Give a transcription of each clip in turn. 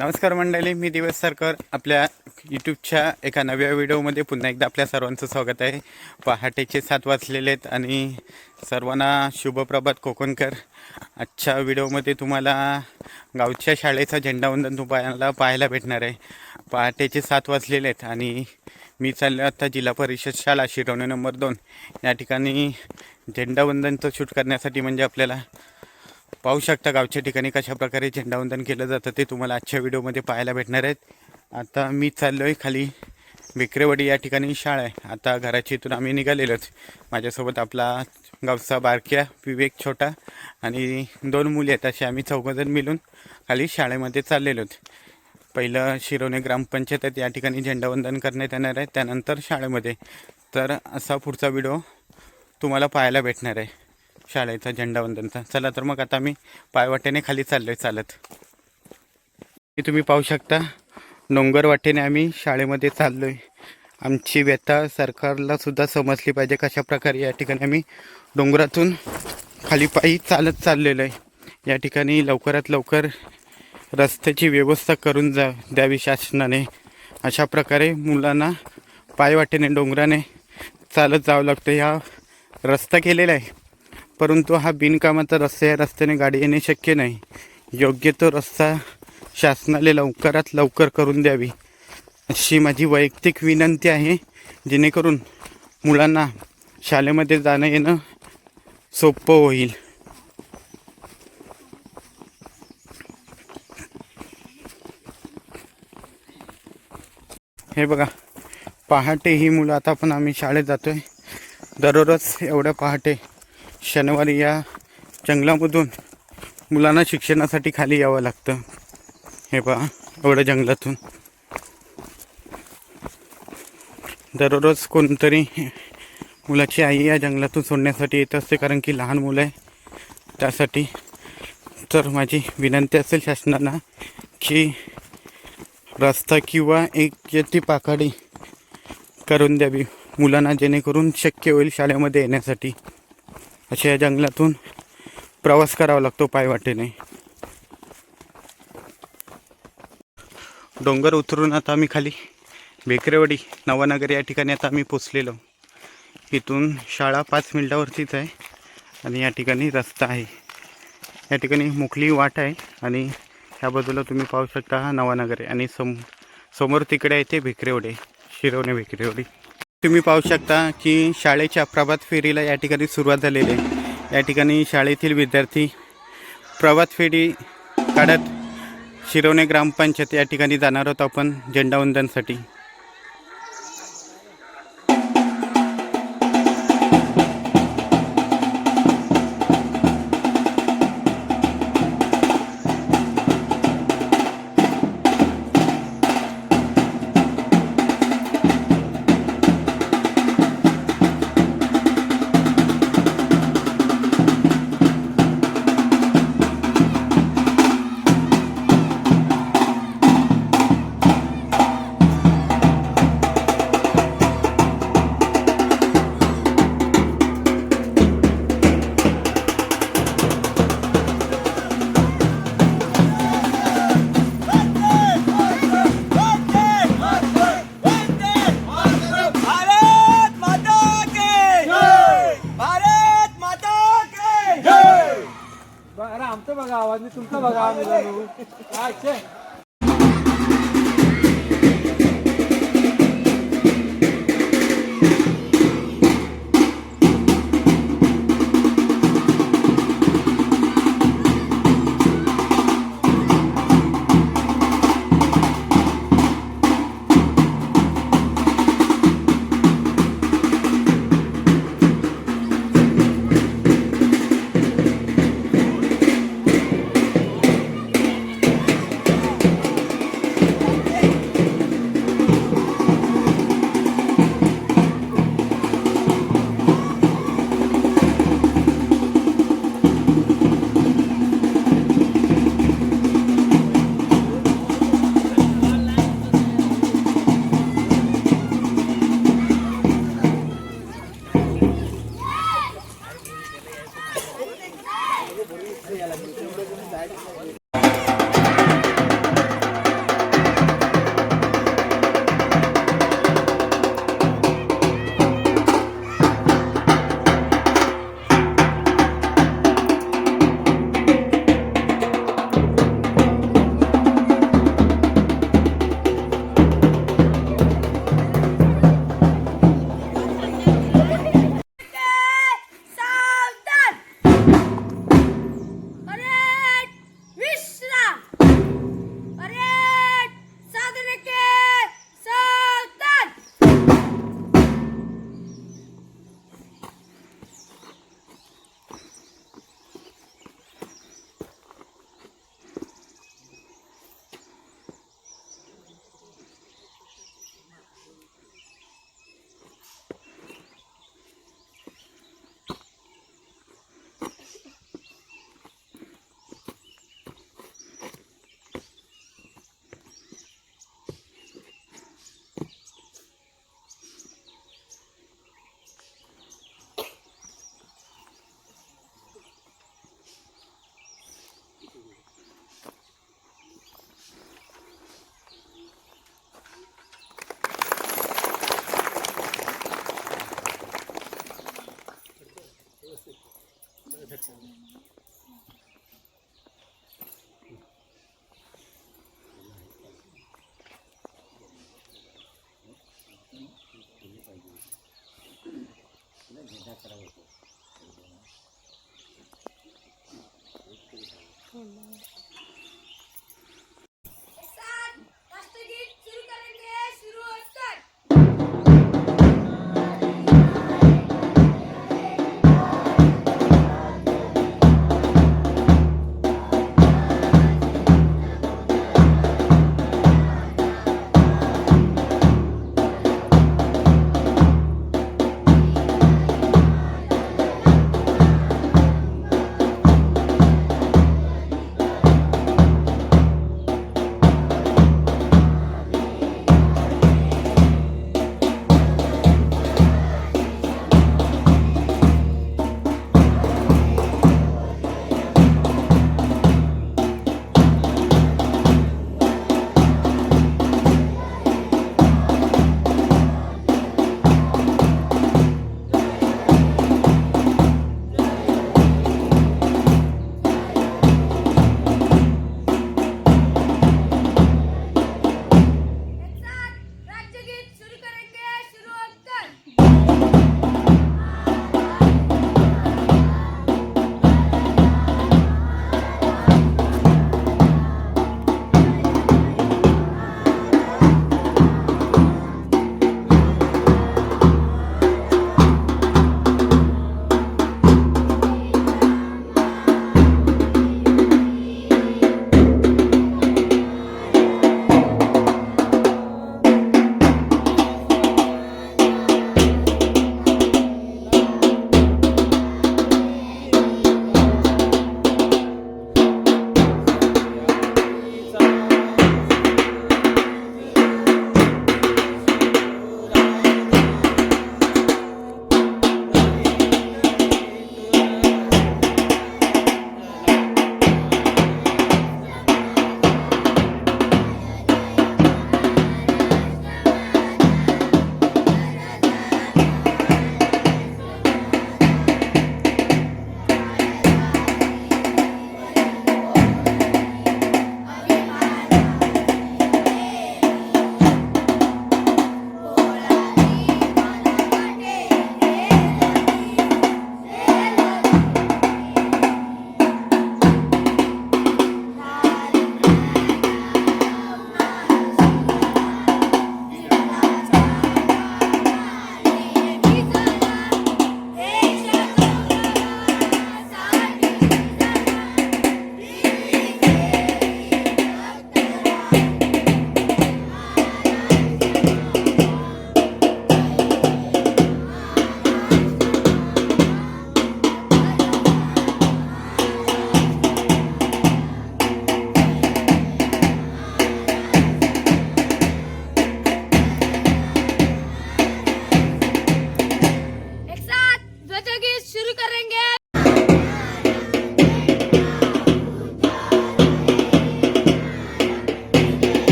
नमस्कार मंडळी मी दिवस सरकर. आपल्या यूट्यूबच्या एका नव्या व्हिडिओमध्ये पुन्हा एकदा आपल्या सर्वांचं स्वागत आहे. पहाटेचे सात वाजलेले आहेत आणि सर्वांना शुभप्रभात कोकणकर. आजच्या व्हिडिओमध्ये तुम्हाला गावच्या शाळेचा झेंडावंदन तुम्हाला पाहायला भेटणार आहे. पहाटेचे सात वाजलेले आहेत आणि मी चाललो आता जिल्हा परिषद शाळा शिरवणे नंबर दोन. या ठिकाणी झेंडावंदनचं शूट करण्यासाठी म्हणजे आपल्याला पाहू शकता गावच्या ठिकाणी कशा प्रकारे झेंडावंदन केलं जातं ते तुम्हाला आजच्या व्हिडिओमध्ये पाहायला भेटणार आहेत. आता मी चाललो आहे खाली विक्रेवाडी या ठिकाणी शाळा आहे. आता घराच्या इथून आम्ही निघालेलोच. माझ्यासोबत आपला गावचा बारक्या विवेक छोटा आणि दोन मुली आहेत. असे आम्ही चौघजण मिळून खाली शाळेमध्ये चाललेलोत पहिलं शिरोणे ग्रामपंचायत आहेत. या ठिकाणी झेंडावंदन करण्यात येणार आहे. त्यानंतर शाळेमध्ये. तर असा पुढचा व्हिडिओ तुम्हाला पाहायला भेटणार आहे. शाळेचा झेंडावंदनचा चला तर मग आता मी पायवाटेने खाली चाललोय चालत. हे तुम्ही पाहू शकता डोंगर वाटेने आम्ही शाळेमध्ये चाललोय. आमची व्यथा सरकारला सुद्धा समजली पाहिजे कशा प्रकारे या ठिकाणी आम्ही डोंगरातून खाली पायी चालत चाललेलो आहे. या ठिकाणी लवकरात लवकर रस्त्याची व्यवस्था करून जा द्यावी शासनाने. अशा प्रकारे मुलांना पायवाटेने डोंगराने चालत जावं लागतं. ह्या रस्ता केलेला आहे. परंतु हा बिनकामाचा रस्ता या रस्त्याने गाडी येणे शक्य नाही. योग्य तो रस्ता शासनाने लवकरात लवकर करून द्यावी अशी माझी वैयक्तिक विनंती आहे. जेणेकरून मुलांना शाळेमध्ये जाणं येणं सोपं होईल. हे बघा पहाटे ही मुलं आता पण आम्ही शाळेत जातोय. दररोज एवढ्या पहाटे शनिवारी या जंगलामधून मुलांना शिक्षणासाठी खाली यावं लागतं. हे पहा एवढ्या जंगलातून. दररोज कोणतरी मुलाची आई या जंगलातून सोडण्यासाठी येत असते कारण की लहान मुलं आहे. त्यासाठी तर माझी विनंती असेल शासनाला की रस्ता किंवा एक ती पाकाडी करून द्यावी. मुलांना जेणेकरून शक्य होईल शाळेमध्ये येण्यासाठी. अशा या जंगलातून प्रवास करावा लागतो पायवाटेने डोंगर उतरून आता आम्ही खाली बेकरेवाडी नवानगर या ठिकाणी आता आम्ही पोचलेलो. इथून शाळा पाच मिनिटावरतीच आहे आणि या ठिकाणी रस्ता आहे. या ठिकाणी मोकळी वाट आहे आणि ह्या बाजूला तुम्ही पाहू शकता हा नवानगर आहे आणि सम समोर तिकडे आहे ते भिकरेवडे शिरवणे भिकरेवडी. तुम्ही पाहू शकता की शाळेच्या प्रभात फेरीला या ठिकाणी सुरुवात झालेली आहे. या ठिकाणी शाळेतील विद्यार्थी प्रभात फेरी काढत शिरवणे ग्रामपंचायत या ठिकाणी जाणार आहोत आपण झेंडावंदनसाठी. आमचं बघा आवाज नाही तुमचा बघा आम्ही अच्छा から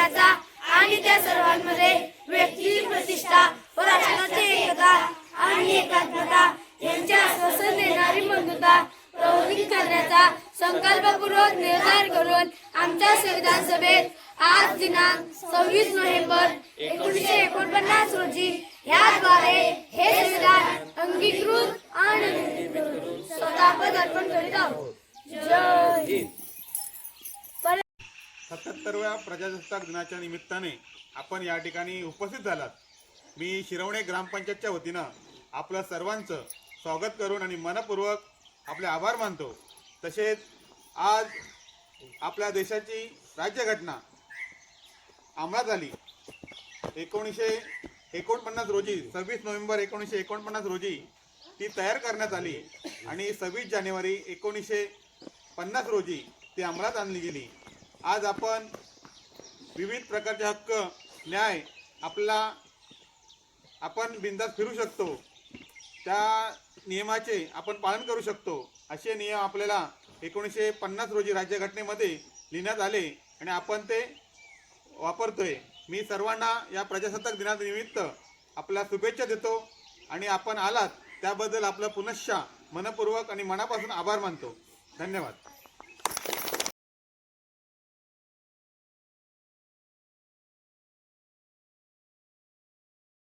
करण्याचा आणि त्या सर्वांमध्ये व्यक्तीची प्रतिष्ठा व राष्ट्राची एकता आणि एकात्मता यांच्या आश्वासन देणारी बंधुता प्रवृत्त करण्याचा संकल्पपूर्वक निर्धार करून आमच्या संविधान सभेत आज दिनांक सव्वीस नोव्हेंबर एकोणीसशे एकोणपन्नास रोजी याद्वारे हे संविधान अंगीकृत आणि स्वतःपद अर्पण करीत आहोत. जय हिंद. सत्याहत्तरव्या प्रजासत्ताक दिनाच्या निमित्ताने आपण या ठिकाणी उपस्थित झालात. मी शिरवणे ग्रामपंचायतच्या वतीनं आपलं सर्वांचं स्वागत करून आणि मनपूर्वक आपले आभार मानतो. तसेच आज आपल्या देशाची राज्यघटना अंमलात आली. एकोणीसशे एकोणपन्नास रोजी सव्वीस नोव्हेंबर एकोणीसशे एकोणपन्नास रोजी ती तयार करण्यात आली आणि सव्वीस जानेवारी एकोणीसशे पन्नास रोजी ती अंमलात आणली गेली. आज आपण विविध प्रकारचे हक्क न्याय आपला आपण बिंदास फिरू शकतो. त्या नियमाचे आपण पालन करू शकतो. असे नियम आपल्याला एकोणीसशे पन्नास रोजी राज्यघटनेमध्ये लिहिण्यात आले आणि आपण ते वापरतोय. मी सर्वांना या प्रजासत्ताक दिनानिमित्त आपल्या शुभेच्छा देतो आणि आपण आलात त्याबद्दल आपलं पुनश्च मनपूर्वक आणि मनापासून आभार मानतो. धन्यवाद.